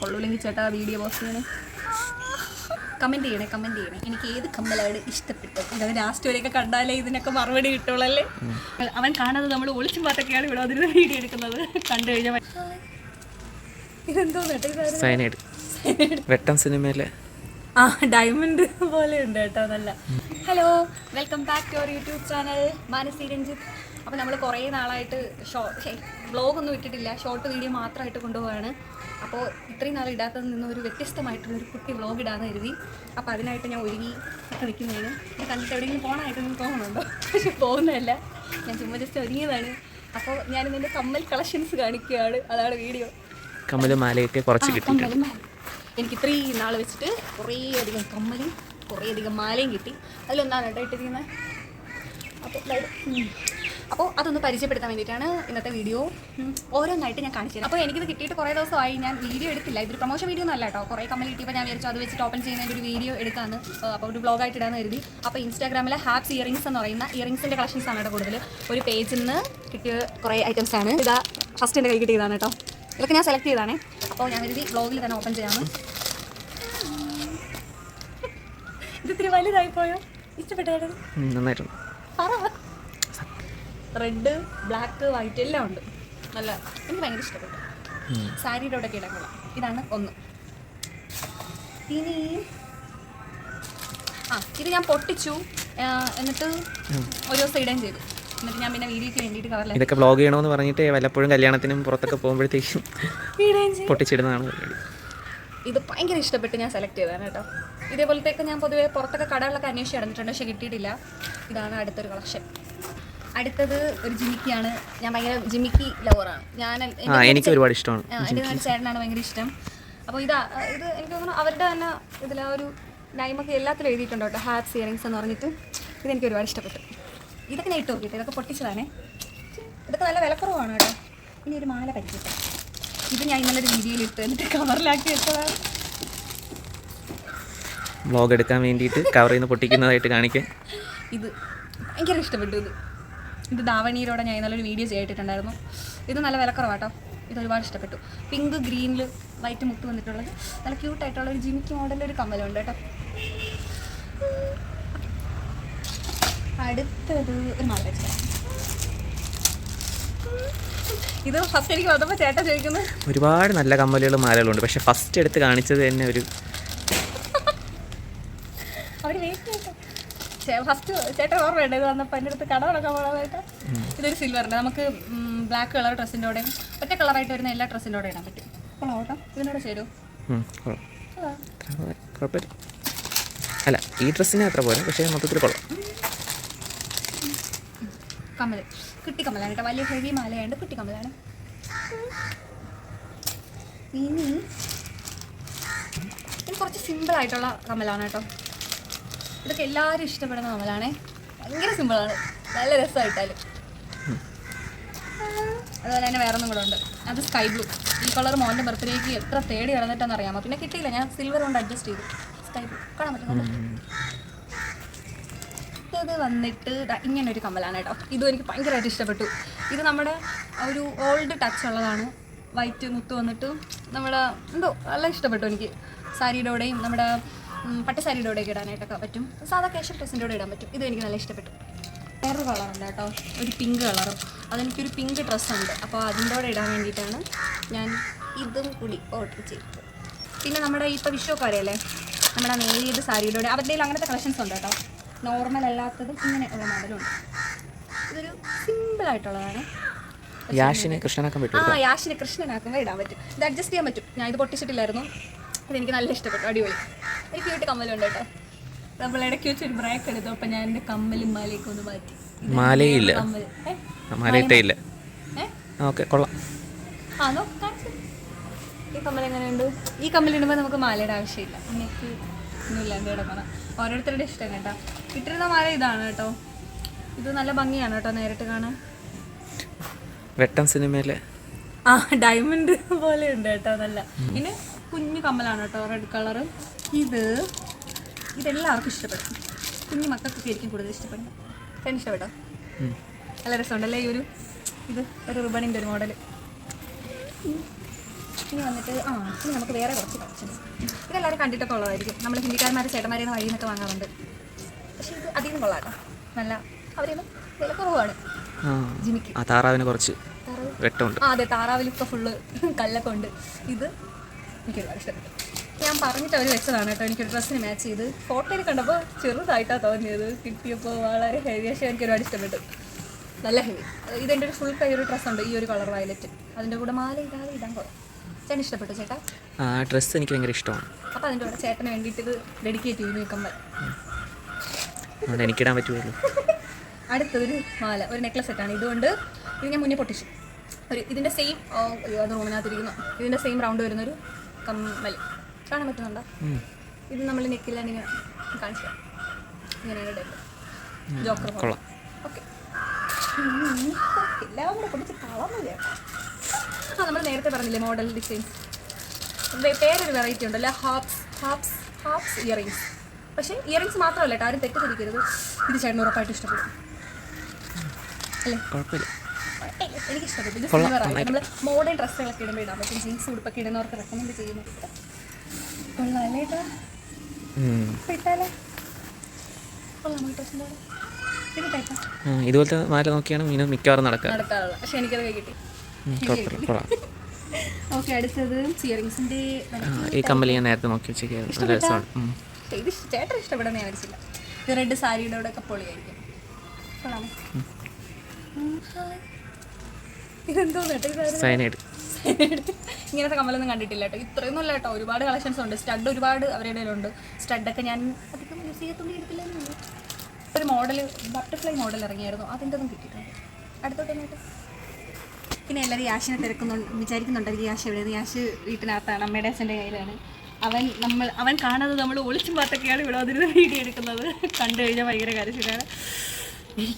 കൊള്ളൂല്ലെങ്കിൽ ചേട്ടാ video post ചെയ്യണേ. Comment ചെയ്യണേ കമന്റ് ചെയ്യണേ. എനിക്ക് ഏത് കമ്മലാണ് ഇഷ്ടപ്പെട്ടത്? ഇത് ലാസ്റ്റ് വരെയൊക്കെ കണ്ടാലേ ഇതിനൊക്കെ മറുപടി കിട്ടുള്ളല്ലേ? അവൻ കാണാതെ നമ്മൾ ഒളിച്ചും പാട്ടൊക്കെയാണ് ഇവിടെ അതിന് വീഡിയോ എടുക്കുന്നത്. കണ്ടു കഴിഞ്ഞാൽ ഇതെന്തോ വെട്ടം സിനിമയിലെ ആ ഡയമണ്ട് പോലെ ഉണ്ട് കേട്ടോ നല്ല. Hello welcome back to our YouTube channel Manasi Ranjith. അപ്പോൾ നമ്മൾ കുറേ നാളായിട്ട് ഷോ ബ്ലോഗൊന്നും ഇട്ടിട്ടില്ല. ഷോർട്ട് വീഡിയോ മാത്രമായിട്ട് കൊണ്ടുപോവാണ്. അപ്പോൾ ഇത്രയും നാൾ ഇടാത്തതിൽ നിന്ന് ഒരു വ്യത്യസ്തമായിട്ടുള്ള ഒരു കുട്ടി വ്ലോഗ് ഇടാന്ന് കരുതി. അപ്പോൾ അതിനായിട്ട് ഞാൻ ഒരുങ്ങി നിൽക്കുന്നതാണ്. ഇത് കണ്ടിട്ട് എവിടെയെങ്കിലും പോകണമായിട്ട് നിങ്ങൾക്ക് തോന്നുന്നുണ്ടോ പക്ഷെ പോകുന്നതല്ല. ഞാൻ ചുമ്മാ ജസ്റ്റ് ഒരുങ്ങിയതാണ്. അപ്പോൾ ഞാൻ ഇതിന്റെ കമ്മൽ കളക്ഷൻസ് കാണിക്കുകയാണ്. അതാണ് വീഡിയോ. കമ്മലുമാലയൊക്കെ കുറച്ച് മാലയും. എനിക്ക് ഇത്രയും നാൾ വെച്ചിട്ട് കുറേ അധികം കമ്മലും കുറേ അധികം മാലയും കിട്ടി. അതിലൊന്നാണ് കേട്ടോ ഇട്ടിരിക്കുന്നത്. അപ്പോൾ അപ്പോൾ അതൊന്ന് പരിചയപ്പെടുത്താൻ വേണ്ടിയിട്ടാണ് ഇന്നത്തെ വീഡിയോ ഓരോന്നായിട്ട് ഞാൻ കാണിച്ചത് അപ്പോൾ എനിക്കിത് കിട്ടിയിട്ട് കുറേ ദിവസമായി ഞാൻ വീഡിയോ എടുത്തില്ല. ഇതൊരു പ്രൊമോഷൻ വീഡിയോ ഒന്നും അല്ല കേട്ടോ. കുറേ കമ്മൽ കിട്ടിയപ്പോൾ ഞാൻ വിചാരിച്ചു അത് വെച്ചിട്ട് ഓപ്പൺ ചെയ്യുന്ന ഒരു വീഡിയോ എടുക്കാമെന്ന് അപ്പോൾ ഒരു ബ്ലോഗായിട്ട് ഇടാന്ന് കരുതി. അപ്പോൾ ഇൻസ്റ്റാഗ്രാമിലെ ഹാപ്സ് ഇയറിങ്സ് എന്ന് പറയുന്ന ഇയറിങ്സിന്റെ കളക്ഷൻസ് ആണ് കേട്ടോ കൂടുതൽ ഒരു പേജിൽ നിന്ന് കിട്ടിയ കുറേ ഐറ്റംസ് ആണ്. ഇതാ ഫസ്റ്റ് എന്റെ കൈ കിട്ടിയതാണ് കേട്ടോ. ഇതൊക്കെ ഞാൻ സെലക്ട് ചെയ്താണേ അപ്പോൾ ഞാൻ കരുതി ബ്ലോഗിൽ തന്നെ ഓപ്പൺ ചെയ്യാമെന്ന് ഇത് ഇത്തിരി വലുതായി പോയോ ഇഷ്ടപ്പെട്ടോ നന്നായിട്ടുണ്ട്. നന്നായിട്ടുണ്ട് റെഡ് ബ്ലാക്ക് വൈറ്റ് എല്ലാം ഉണ്ട്. നല്ല എനിക്ക് ഭയങ്കര ഇഷ്ടപ്പെട്ടു. സാരിയുടെ അവിടെ കിടക്കുള്ള ഇതാണ് ഒന്ന്. ഇനി ആ ഇത് ഞാൻ പൊട്ടിച്ചു. എന്നിട്ട് ഒരു ദിവസം ഇടുകയും ചെയ്തു. എന്നിട്ട് ഞാൻ പിന്നെ വീഡിയോക്ക് വേണ്ടിയിട്ട് കവറിൽ ഇതൊക്കെ ബ്ലോഗ് ചെയ്യണമെന്ന് പറഞ്ഞിട്ട് വല്ലപ്പോഴും കല്യാണത്തിനും പുറത്തൊക്കെ പോകുമ്പോഴത്തേക്കും പൊട്ടിച്ചിടുന്നതാണ് ഇത് ഭയങ്കര ഇഷ്ടപ്പെട്ട് ഞാൻ സെലക്ട് ചെയ്തതാണ് കേട്ടോ. ഇതേപോലത്തെയൊക്കെ ഞാൻ പൊതുവേ പുറത്തൊക്കെ കടകളൊക്കെ അന്വേഷിച്ച് നടന്നിട്ടുണ്ട് പക്ഷെ കിട്ടിയിട്ടില്ല. ഇതാണ് അടുത്തൊരു കളക്ഷൻ അടുത്തത് ഒരു ജിമിക്കിയാണ്. ഞാൻ ഭയങ്കര ജിമിക്കി ലവറാണ് ഞാൻ എനിക്ക് ഒരുപാട് ഇഷ്ടമാണ് എന്റെ ചേട്ടനാണ് ഭയങ്കര ഇഷ്ടം. അപ്പോൾ ഇതാ ഇത് എനിക്ക് തോന്നുന്നു അവരുടെ തന്നെ ഇതിൽ ആ ഒരു നൈമൊക്കെ എല്ലാത്തിലും എഴുതിയിട്ടുണ്ട് കേട്ടോ. ഹാപ്സ് ഇയറിങ്സ് എന്ന് പറഞ്ഞിട്ട്. ഇതെനിക്ക് ഒരുപാട് ഇഷ്ടപ്പെട്ടു. ഇതൊക്കെ ഞാൻ ഇട്ട് നോക്കിയിട്ട് ഇതൊക്കെ പൊട്ടിച്ചതാണേ. ഇതൊക്കെ നല്ല വിലക്കുറവാണ് കേട്ടോ. ഇനി ഒരു മാല പരിചയപ്പെട്ടു ഇത് ഞാൻ ഇന്നലൊരു ഒരു വീഡിയോയിൽ ഇട്ട് എന്നിട്ട് കവറിലാക്കി വെച്ചതാണ്. വ്ളോഗ് എടുക്കാൻ വേണ്ടിയിട്ട് കവറിൽ നിന്ന് പൊട്ടിക്കുന്നതായിട്ട് കാണിക്കാൻ. ഇത് ഭയങ്കര ഇഷ്ടപ്പെട്ടു ഇത്. ഇത് ദാവണിയിലൂടെ ഞാൻ നല്ലൊരു വീഡിയോ ചെയ്തിട്ടുണ്ടായിരുന്നു ഇത് നല്ല വിലക്കുറവാട്ടോ. ഇത് ഒരുപാട് ഇഷ്ടപ്പെട്ടു. പിങ്ക് ഗ്രീനിൽ വൈറ്റ് മുത്ത് വന്നിട്ടുള്ളത്. നല്ല ക്യൂട്ട് ആയിട്ടുള്ള ഒരു ജിമിക്ക് മോഡലിൽ ഒരു കമ്മലുണ്ട് കേട്ടോ. അടുത്തത് ഒരു മാല ഇത് ഫസ്റ്റ് എനിക്ക് വന്നപ്പോൾ ചേട്ടൻ ചോദിക്കുന്നത് ഒരുപാട് നല്ല കമ്മലുകളും മാലകളുണ്ട് പക്ഷെ ഫസ്റ്റ് എടുത്ത് കാണിച്ചത് തന്നെ ഒരു ഫസ്റ്റ് ചേട്ടൻ ഓർമ്മയുണ്ട് ഇത് വന്നപ്പോൾ എന്റെ അടുത്ത് കട തുടക്കാൻ പോകാനായിട്ട് ഇതൊരു സിൽവറിന്റെ നമുക്ക് ബ്ലാക്ക് കളർ ഡ്രസ്സിന്റെ കൂടെയും ഒറ്റ കളറായിട്ട് വരുന്ന എല്ലാ ഡ്രസ്സിന്റെ കൂടെ ഇടാൻ പറ്റും. കൊള്ളാം കേട്ടോ. ഇതിനോട് ചേരൂ. അല്ല ഈ ഡ്രസ്സിന് അത്ര പോരാ പക്ഷേ മൊത്തത്തിൽ കൊള്ളാം. കമ്മൽ കിട്ടി കമ്മലാണ് കേട്ടോ. വലിയ ഹെവി മാലയുണ്ട് കുട്ടി കമ്മലാണ്. ഇനി കുറച്ച് സിമ്പിൾ ആയിട്ടുള്ള കമ്മലാണ് കേട്ടോ. ഇതൊക്കെ എല്ലാവരും ഇഷ്ടപ്പെടുന്ന കമ്മലാണേ ഭയങ്കര സിമ്പിളാണ് നല്ല രസമായിട്ടാൽ അതുപോലെ തന്നെ വേറെ ഒന്നും കൂടെ ഉണ്ട്. അത് സ്കൈ ബ്ലൂ ഈ കളർ മോന്റെ ബർത്ത്ഡേക്ക് എത്ര തേടി കിടന്നിട്ടെന്ന് അറിയാമോ പിന്നെ കിട്ടിയില്ല. ഞാൻ സിൽവർ കൊണ്ട് അഡ്ജസ്റ്റ് ചെയ്തു. സ്കൈ ബ്ലൂ കാണാൻ പറ്റുന്നുണ്ട് ഇത് വന്നിട്ട് ഇങ്ങനെ ഒരു കമ്മലാണ് കേട്ടോ. ഇതും എനിക്ക് ഭയങ്കരമായിട്ട് ഇഷ്ടപ്പെട്ടു. ഇത് നമ്മുടെ ഒരു ഓൾഡ് ടച്ച് ഉള്ളതാണ്. വൈറ്റ് മുത്ത് വന്നിട്ട് നമ്മുടെ എന്തോ നല്ല ഇഷ്ടപ്പെട്ടു എനിക്ക്. സാരിയുടെ കൂടെയും നമ്മുടെ ഉം, പട്ടുസാരിയുടെ കൂടെയൊക്കെ ഇടാനായിട്ടൊക്കെ പറ്റും. സാധാ കാഷ്വൽ ഡ്രസ്സിന്റെ കൂടെ ഇടാൻ പറ്റും. ഇത് എനിക്ക് നല്ല ഇഷ്ടപ്പെട്ടു. വേറൊരു കളറുണ്ട് കേട്ടോ. ഒരു പിങ്ക് കളറും അതെനിക്കൊരു പിങ്ക് ഡ്രസ്സുണ്ട് അപ്പോൾ അതിന്റെ കൂടെ ഇടാൻ വേണ്ടിയിട്ടാണ് ഞാൻ ഇതും കൂടി ഓർഡർ ചെയ്തത്. പിന്നെ നമ്മുടെ ഇപ്പോൾ വിഷുവൊക്കെ അറിയല്ലേ നമ്മുടെ നേരിയത് സാരിയുടെ കൂടെ. അവരുടെ അങ്ങനത്തെ കളക്ഷൻസ് ഉണ്ട് കേട്ടോ. നോർമൽ അല്ലാത്തതും ഇങ്ങനെ ഉള്ള മോഡലുണ്ട് ഇതൊരു സിമ്പിൾ ആയിട്ടുള്ളതാണ്. യാഷിനെ കൃഷ്ണനാക്കാൻ പറ്റും ആ യാഷിനെ കൃഷ്ണനാക്കുമ്പോൾ ഇടാൻ പറ്റും. ഇത് അഡ്ജസ്റ്റ് ചെയ്യാൻ പറ്റും. ഞാൻ ഇത് പൊട്ടിച്ചിട്ടില്ലായിരുന്നു. അതെനിക്ക് നല്ല ഇഷ്ടപ്പെട്ടു. അടിപൊളി. ഒരു ക്യൂട്ട് കമ്മലുണ്ട് കേട്ടോ. നമ്മൾ ഇടയ്ക്ക് വെച്ച് ഒരു ബ്രേക്ക് എടുത്തു അപ്പം ഞാൻ എന്റെ കമ്മലും മാലയൊക്കെ ഒന്ന് മാറ്റി. മാലയില്ല. ഓക്കെ കൊള്ളാം. ആ നോക്ക് ഈ കമ്മൽ എങ്ങനെയുണ്ട്? ഈ കമ്മൽ ഇടുമ്പോൾ നമുക്ക് മാലയുടെ ആവശ്യമില്ല. എനിക്ക് ഒന്നുമില്ലാണ്ട് കിടക്കണം ഓരോരുത്തരുടെ ഇഷ്ടം കേട്ടോ. ഇട്ടിരുന്ന മാല ഇതാണ് കേട്ടോ. ഇത് നല്ല ഭംഗിയാണ് കേട്ടോ നേരിട്ട് കാണാൻ. വെട്ടം സിനിമയിലെ ആ ഡയമണ്ട് പോലെ ഉണ്ട് കേട്ടോ നല്ല. പിന്നെ കുഞ്ഞു കമ്മലാണ് കേട്ടോ റെഡ് കളർ ഇത് ഇതെല്ലാവർക്കും ഇഷ്ടപ്പെടും. കുഞ്ഞു മക്കൾക്കൊക്കെ ആയിരിക്കും കൂടുതൽ ഇഷ്ടപ്പെടുന്നത്. ചേട്ടന് ഇഷ്ടപ്പെട്ടോ നല്ല രസമുണ്ടല്ലേ ഈ ഒരു ഇത്? ഒരു റിബണിന്റെ ഒരു മോഡൽ ഇനി വന്നിട്ട് ആ ഇനി നമുക്ക് വേറെ കുറച്ച് കളക്ഷൻസ് ഇതെല്ലാവരും കണ്ടിട്ടൊക്കെ ഉള്ളതായിരിക്കും. നമ്മൾ ഹിന്ദിക്കാരന്മാർ ചേട്ടന്മാരെ വഴിയിൽ നിന്നൊക്കെ വാങ്ങാറുണ്ട്. പക്ഷേ ഇത് അധികം കൊള്ളാം കൊള്ളാട്ടോ. നല്ല അവരെയൊന്നും വില കുറവാണ് ജിമിക്ക്. ആ താറാവിന് കുറച്ച് വെട്ടമുണ്ട്. ആ അതെ താറാവിലൊക്കെ ഫുള്ള് കല്ലൊക്കെ ഉണ്ട്. ഇത് എനിക്ക് ഒരുപാട് ഇഷ്ടപ്പെട്ടു ഞാൻ പറഞ്ഞിട്ട് അവർ വെച്ചതാണ് കേട്ടോ എനിക്കൊരു ഡ്രസ്സിന് മാച്ച് ചെയ്ത്. ഫോട്ടോയിൽ കണ്ടപ്പോൾ ചെറുതായിട്ടാണ് തോന്നിയത്. കിട്ടിയപ്പോൾ വളരെ ഹെവി പക്ഷേ എനിക്ക് ഒരുപാട് ഇഷ്ടപ്പെട്ടു. നല്ല ഹെവി ഇതെന്റെ ഒരു ഫുൾ കൈ ഒരു ഡ്രസ്സുണ്ട് ഈ ഒരു കളർ വയലറ്റ് അതിന്റെ കൂടെ മാല ഇടാതെ ഇടാൻ പോകും ചേട്ടൻ ഇഷ്ടപ്പെട്ടു ചേട്ടാ? ആ ഡ്രസ്സ് എനിക്ക് ഭയങ്കര ഇഷ്ടമാണ്. അപ്പോൾ അതിന്റെ കൂടെ ചേട്ടന് വേണ്ടിയിട്ട് ഇത് ഡെഡിക്കേറ്റ് ചെയ്തു നിൽക്കുമ്പോൾ അതുകൊണ്ട് എനിക്കിടാൻ പറ്റുമല്ലോ അടുത്തൊരു മാല ഒരു നെക്ലസ് സെറ്റാണ് ഇതുകൊണ്ട് ഇത് ഞാൻ മുന്നേ പൊട്ടിച്ചു. ഒരു ഇതിന്റെ സെയിം അത് റൂമിനകത്തിരിക്കുന്നു ഇതിന്റെ സെയിം റൗണ്ട് വരുന്നൊരു കമ്മൽ കാണാൻ പറ്റുന്നുണ്ടോ? ഇത് നമ്മൾ നെക്കിലാണ് ഇങ്ങനെ കാണിച്ചു ഇങ്ങനെയാണ് ഇടേണ്ടത് ജോക്കർ കൊള്ളാം. ഓക്കെ. എല്ലാം കൂടെ പൊടിച്ച് കളന്നില്ല ആ നമ്മൾ നേരത്തെ പറഞ്ഞില്ലേ മോഡൽ ഡിസൈൻസ് പേരൊരു വെറൈറ്റി ഉണ്ടല്ലോ. ഹാപ്സ് ഹാപ്സ് ഹാപ്സ് ഇയറിങ്സ് പക്ഷേ ഇയറിങ്സ് മാത്രമല്ല കേട്ടോ. ആരും തെറ്റിദ്ധരിക്കരുത്. ഇത് ചേട്ടൻ ഉറപ്പായിട്ട് ഇഷ്ടപ്പെടും. അല്ലേ? കുഴപ്പമില്ല. ഇത് നമ്മൾ മോഡേൺ ഡ്രസ്സുകളൊക്കെ ഇടുമ്പോൾ ഇടാൻ പറ്റും ജീൻസ് ഉടുപ്പൊക്കെ ഇടുന്നവർക്ക് റെക്കമെൻഡ് ചെയ്യുന്നു ഏട്ടാ ഇട്ടാലേ കൊള്ളാം ഡ്രസ്സിന്റെ ഇതുപോലത്തെ മാല നോക്കിയാണ് മീൻ മിക്കവാറും നടക്കുക പക്ഷെ എനിക്കത് കിട്ടി. ഓക്കെ അടുത്തത് ഈ കമ്മൽ ഞാൻ നേരത്തെ നോക്കി വെച്ചേക്കായിരുന്നു. നല്ല രസമാണ്. ഇത് ചേട്ടൻ ഞാൻ ഇത് റെഡ് സാരിയുടെ കൂടെ ഒക്കെ പൊളിയായിരിക്കും. സയനൈഡ് ഇങ്ങനത്തെ കമ്മലൊന്നും കണ്ടിട്ടില്ല കേട്ടോ. ഇത്രയൊന്നും അല്ല കേട്ടോ. ഒരുപാട് കളക്ഷൻസ് ഉണ്ട്. സ്റ്റഡ് ഒരുപാട് അവരുടെ കയ്യിലുണ്ട്. സ്റ്റഡൊക്കെ ഞാൻ അധികം യൂസ് ചെയ്യത്തൊന്നും എടുക്കില്ലെന്നുള്ളൂ ഒരു മോഡൽ ബട്ടർഫ്ലൈ മോഡൽ ഇറങ്ങിയായിരുന്നു. അതിന്റെ ഒന്നും കിട്ടിയിട്ടുണ്ട്. അടുത്തോട്ട് എന്നിട്ട് പിന്നെ എല്ലാവരും യാഷിനെ തിരക്കുന്നുണ്ട് വിചാരിക്കുന്നുണ്ടായിരിക്കും യാഷ് എവിടെയാണ്? യാഷ് വീട്ടിനകത്താണ് അമ്മയുടെ അച്ഛന്റെ കയ്യിലാണ്. അവൻ നമ്മൾ അവൻ കാണാതെ നമ്മൾ ഒളിച്ചും പാത്തൊക്കെയാണ് ഇവിടെ വന്നിരുന്ന് വീഡിയോ എടുക്കുന്നത്. കണ്ടു കഴിഞ്ഞാൽ ഭയങ്കര കരച്ചിലാണ്. വെരി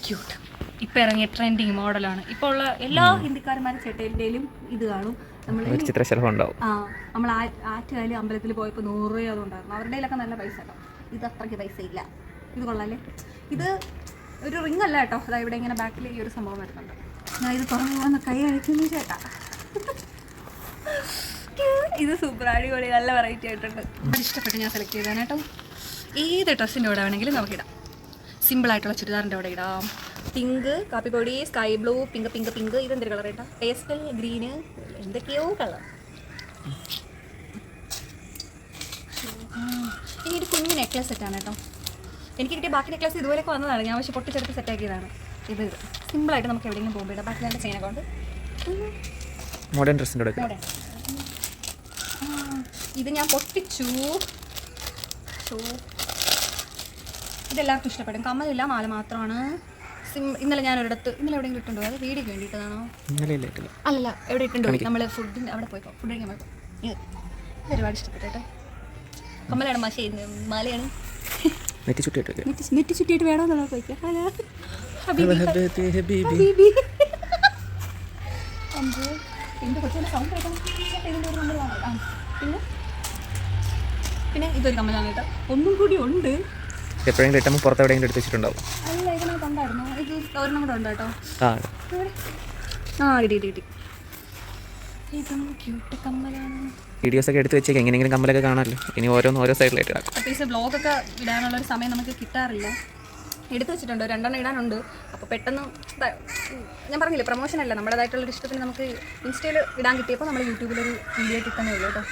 ഇപ്പോൾ ഇറങ്ങിയ ട്രെൻഡിങ് മോഡലാണ്. ഇപ്പോൾ ഉള്ള എല്ലാ ഹിന്ദിക്കാരന്മാരും ചേട്ടന്റെയിലും ഇത് കാണും. നമ്മൾ ഒരു ചിത്രശലഭം ഉണ്ടാവും ആ നമ്മൾ ആറ്റുകാലി അമ്പലത്തിൽ പോയപ്പോൾ നൂറ് രൂപ അതുണ്ടായിരുന്നു. അവരുടെ നല്ല പൈസ കേട്ടോ. ഇത് അത്രയ്ക്ക് പൈസ ഇല്ല. ഇത് കൊള്ളാല്ലേ? ഇത് ഒരു റിംഗ് അല്ല കേട്ടോ. അതാ ഇവിടെ ഇങ്ങനെ ബാക്കിൽ ഈ ഒരു സംഭവം വരുന്നുണ്ട്. ഞാൻ ഇത് തുറന്നു പോകുന്ന കൈ അഴിക്കുന്നു ചേട്ടാ. ഇത് സൂപ്പർ അടിപൊളി നല്ല വെറൈറ്റി ആയിട്ടുണ്ട്. അത് ഇഷ്ടപ്പെട്ട് ഞാൻ സെലക്ട് ചെയ്താണ് കേട്ടോ. ഏത് ഡ്രസ്സിന്റെ കൂടെ വേണമെങ്കിലും നമുക്കിടാം. സിമ്പിളായിട്ടുള്ള ചുരിദാറിന്റെ കൂടെ ഇടാം. പിങ്ക് കാപ്പിപ്പൊടി sky blue pink pink pink ഇതെന്തൊരു കളർ കേട്ടോ പേസ്റ്റൽ ഗ്രീന് എന്തൊക്കെയോ കളർ. ഇനി ഒരു കുഞ്ഞു നെക്ലസ് സെറ്റാണ് കേട്ടോ. എനിക്ക് കിട്ടിയ ബാക്കി നെക്ലസ് ഇതുപോലെയൊക്കെ വന്നതാണ്. ഞാൻ പക്ഷേ പൊട്ടിച്ചെടുത്ത് സെറ്റാക്കിയതാണ് ഇത് സിമ്പിളായിട്ട് നമുക്ക് എവിടെയെങ്കിലും പോകുമ്പോൾ ഇടാം. ബാക്കി ഞാൻ ചെയിനൊക്കെ ഉണ്ട്. മോഡേൺ ഡ്രസ്സിന്റെ ഇത് ഞാൻ പൊട്ടിച്ചു. ഇതെല്ലാവർക്കും ഇഷ്ടപ്പെടും. കമ്മലില്ല മാല മാത്രമാണ്. സിം ഇന്നലെ ഞാൻ ഒരിടത്ത് ഇന്നലെ എവിടെയെങ്കിലും ഇട്ടുണ്ടോ? അത് വീടിക്ക് വേണ്ടിയിട്ടതാണോ ഇന്നലെ ഇല്ല അല്ലല്ല എവിടെ ഇട്ടുണ്ടോ? നമ്മൾ ഫുഡ് അവിടെ പോയി ഫുഡ് കഴിക്കാൻ പോയപ്പോൾ ഒരുപാട് ഇഷ്ടപ്പെട്ടു കമ്മലാണ് മാഷ മാലയാണ്. നെറ്റി നെറ്റി ചുറ്റിയിട്ട് പിന്നെ ഇതൊരു കമ്മലാണ് കേട്ടോ. ഒന്നും കൂടി ഉണ്ട്. എപ്പോഴെങ്കിലും ഇട്ടുമ്പോൾ പുറത്ത് എവിടെയെങ്കിലും എടുത്ത് വെച്ചിട്ടുണ്ടാവും. ആ. കമ്മലാണ്. വീഡിയോസൊക്കെ എടുത്ത് വെച്ചേക്കാം എങ്ങനെയെങ്കിലും കമ്മലൊക്കെ കാണാമല്ലോ ഇനി ഓരോന്ന് ഓരോ സൈഡിലായിട്ട് ഇടാം. വ്ളോഗൊക്കെ ഇടാനുള്ള ഒരു സമയം നമുക്ക് കിട്ടാറില്ല. എടുത്തു വെച്ചിട്ടുണ്ട് രണ്ടെണ്ണം ഇടാനുണ്ട്. അപ്പോൾ പെട്ടെന്ന് ഞാൻ പറഞ്ഞില്ലേ പ്രൊമോഷൻ അല്ല. നമ്മുടേതായിട്ടുള്ള ഇഷ്ടത്തിന് നമുക്ക് ഇൻസ്റ്റയിൽ ഇടാൻ കിട്ടിയപ്പോൾ നമ്മൾ യൂട്യൂബിലൊരു വീഡിയോ കിട്ടുന്നേ ഉള്ളൂ കേട്ടോ.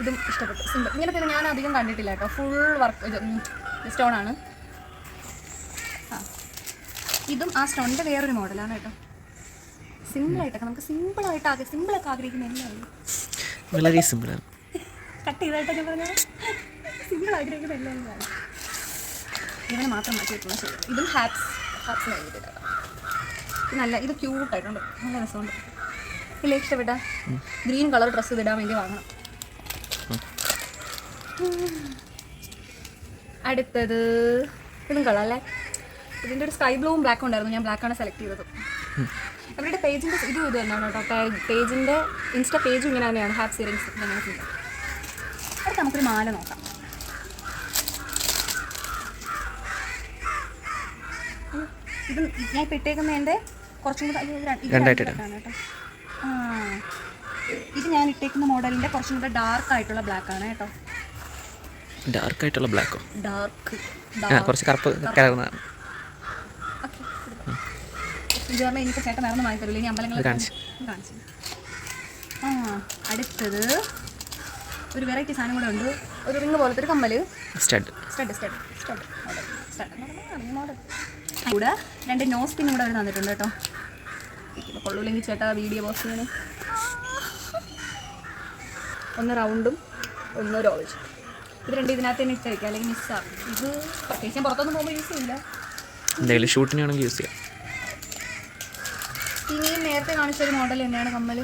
ഇതും ഇഷ്ടപ്പെട്ടു. സിമ്പിൾ. ഇങ്ങനത്തെ ഇത് ഞാൻ അധികം കണ്ടിട്ടില്ല കേട്ടോ. ഫുൾ വർക്ക് ഇത് സ്റ്റോണാണ് ആ. ഇതും ആ സ്റ്റോണിന്റെ വേറൊരു മോഡലാണ് കേട്ടോ. സിമ്പിളായിട്ടൊക്കെ നമുക്ക് സിമ്പിളായിട്ട് ആകെ സിമ്പിളൊക്കെ ആഗ്രഹിക്കുന്ന എല്ലാവരും വളരെ സിമ്പിളാണ് കട്ട് ചെയ്തായിട്ടൊക്കെ പറഞ്ഞാൽ സിമ്പിൾ ആഗ്രഹിക്കുന്ന എല്ലാവരും ഇവനെ മാത്രം മാറ്റിയിട്ടുള്ള ശരി. ഇതും ഹാപ്സ് ഹാപ്സ് കഴിഞ്ഞിട്ടില്ല ഇത് നല്ല ഇത് ക്യൂട്ടായിട്ടുണ്ട് നല്ല രസമുണ്ട്. ഇല്ല ഇഷ്ടപ്പെട്ട? ഗ്രീൻ കളർ ഡ്രസ്സ് ഇതിടാൻ വേണ്ടി വാങ്ങണം. അടുത്തത് ഇതും കളർ അല്ലേ? ഇതിന്റെ ഒരു സ്കൈ ബ്ലൂവും ബ്ലാക്ക് ഉണ്ടായിരുന്നു. ഞാൻ ബ്ലാക്കാണ് സെലക്ട് ചെയ്തത്. അവരുടെ പേജിന്റെ ഇത് ഇത് തന്നെയാണ് കേട്ടോ. പേജിന്റെ ഇൻസ്റ്റ പേജും ഇങ്ങനെ തന്നെയാണ്. ഹാപ്പ് സീറിങ്സ് ഇങ്ങനെ ചെയ്യുന്നത് അടുത്ത് നമുക്കൊരു മാല നോക്കാം. ഇത് ഞാൻ ഇപ്പം ഇട്ടേക്കുന്നതിന്റെ കുറച്ചും കൂടെ രണ്ടായിട്ടാണ് കേട്ടോ. ആ. ഇത് ഞാൻ ഇട്ടേക്കുന്ന മോഡലിന്റെ കുറച്ചും കൂടെ ഡാർക്ക് ആയിട്ടുള്ള ബ്ലാക്ക് ആണ് കേട്ടോ. ഡാർക്ക് ആയിട്ടുള്ള ബ്ലാക്കോ ഡാർക്ക് ആ കുറച്ച് കറുപ്പ് കലർന്നതാണ് എനിക്ക് ചേട്ടൻ വേറെ വാങ്ങി തരില്ല ഇനി അമ്പലങ്ങളിൽ ഇത് കാണിച്ച്. കാണിച്ചു. ആ അടുത്തത് ഒരു വെറൈറ്റി സാധനം കൂടെ ഉണ്ട്. ഒരു റിങ് പോലത്തെ ഒരു കമ്മൽ. Stud stud stud stud stud കൂടെ രണ്ട് നോസ് പിന്നും കൂടെ അവർ തന്നിട്ടുണ്ട് കേട്ടോ. കൊള്ളൂല്ലെങ്കിൽ ചേട്ടാ വീഡിയോ പോസ്റ്റ് ചെയ്യണേ. ഒന്ന് റൗണ്ടും ഒന്ന് റോൾസ് ഇത് രണ്ട് ഇതിനകത്ത് തന്നെ ഇട്ടേക്കാം അല്ലെങ്കിൽ മിസ്സാകും ഇത് പ്രത്യേകിച്ച് ഞാൻ പുറത്തൊന്നും പോകുമ്പോൾ യൂസ് ചെയ്യില്ല. എന്തെങ്കിലും ഷൂട്ടിനാണെങ്കിൽ യൂസ് ചെയ്യാം. ഇനിയും നേരത്തെ കാണിച്ച ഒരു മോഡൽ തന്നെയാണ് കമ്മൽ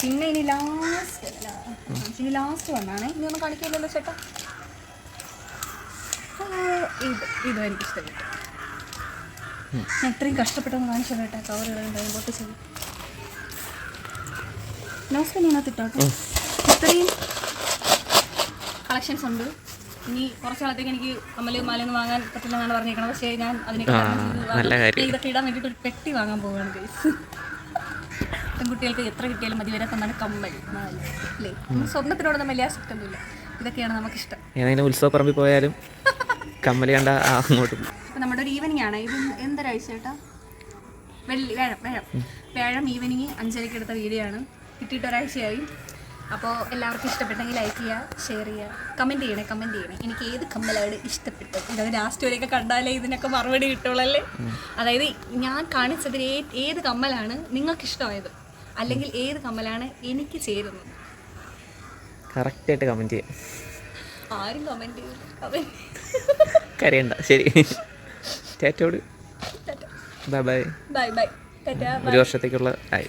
പിന്നെ ഇനി ലാസ്റ്റ് ഇനി ലാസ്റ്റ് വന്നാണ്. ഇനി ഒന്നും കാണിക്കില്ലല്ലോ ചേട്ടാ. ഇത് ഇതും എനിക്ക് ഇഷ്ടപ്പെട്ടു. ഞാൻ ഇത്രയും കഷ്ടപ്പെട്ടൊന്ന് കാണിച്ചു കേട്ടോ. കവറുകളുണ്ടായി പൊട്ട് ചെയ്ത് നോസ് ഇതിനകത്ത് ഇട്ടോ ഇത്രയും കളക്ഷൻസ് ഉണ്ട്. ഇനി കുറച്ച് കാലത്തേക്ക് എനിക്ക് കമ്മൽ മാലയൊന്നും വാങ്ങാൻ പറ്റില്ല എന്നാണ് പറഞ്ഞേക്കണം പക്ഷേ ഞാൻ അതിനൊക്കെ ഇതൊക്കെ ഇടാൻ വേണ്ടിയിട്ട് ഒരു പെട്ടി വാങ്ങാൻ പോവുകയാണ് ഗൈസ് പെൺകുട്ടികൾക്ക് എത്ര കിട്ടിയാലും മതി വരാത്തതാണ് കമ്മൽ മാല അല്ലേ? നമുക്ക് സ്വർണത്തിനോടൊന്നും വലിയ ആസക്തൊന്നുമില്ല ഇതൊക്കെയാണ് നമുക്കിഷ്ടം. ഏതെങ്കിലും ഉത്സവപ്പറമ്പിൽ പോയാലും കമ്മൽ കണ്ട അങ്ങോട്ട് പോകും നമ്മുടെ ഒരു ഈവനിങ് ആണ്. ഇത് എന്തൊരാഴ്ച ചേട്ടാ വെള്ളി വേഴം വേഴം വേഴം ഈവനിങ് അഞ്ചരയ്ക്ക് എടുത്ത വീഡിയോ ആണ്. കിട്ടിയിട്ട് ഒരാഴ്ചയായി അപ്പോൾ എല്ലാവർക്കും ഇഷ്ടപ്പെട്ടെങ്കിൽ ലൈക്ക് ചെയ്യുക ഷെയർ ചെയ്യുക കമന്റ് ചെയ്യണേ കമന്റ് ചെയ്യണേ. എനിക്ക് ഏത് കമ്മലാണ് ഇഷ്ടപ്പെട്ടത്? ഇതായത് ലാസ്റ്റ് വരെയൊക്കെ കണ്ടാലേ ഇതിനൊക്കെ മറുപടി കിട്ടുള്ളല്ലേ? അതായത് ഞാൻ കാണിച്ചതിൽ ഏത് കമ്മലാണ് നിങ്ങൾക്ക് ഇഷ്ടമായത് അല്ലെങ്കിൽ ഏത് കമ്മലാണ് എനിക്ക് ചേരുന്നത്? കറക്റ്റായിട്ട് കമന്റ് ചെയ്യാം. ആരും കമന്റ് ചെയ്യും കമന്റ് കരയണ്ട. ശരി. ചേട്ടോട് ബൈ ബൈ ബൈ ബൈ ഒരു വർഷത്തേക്കുള്ള ആയി.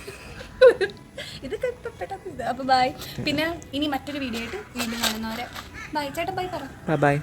ഇതൊക്കെ ഇപ്പൊ പെട്ടെന്ന്. അപ്പൊ ബൈ പിന്നെ ഇനി മറ്റൊരു വീഡിയോ ആയിട്ട് വീണ്ടും കാണുന്നവരെ ബൈ ചേട്ടാ ബൈ പറ. ബൈ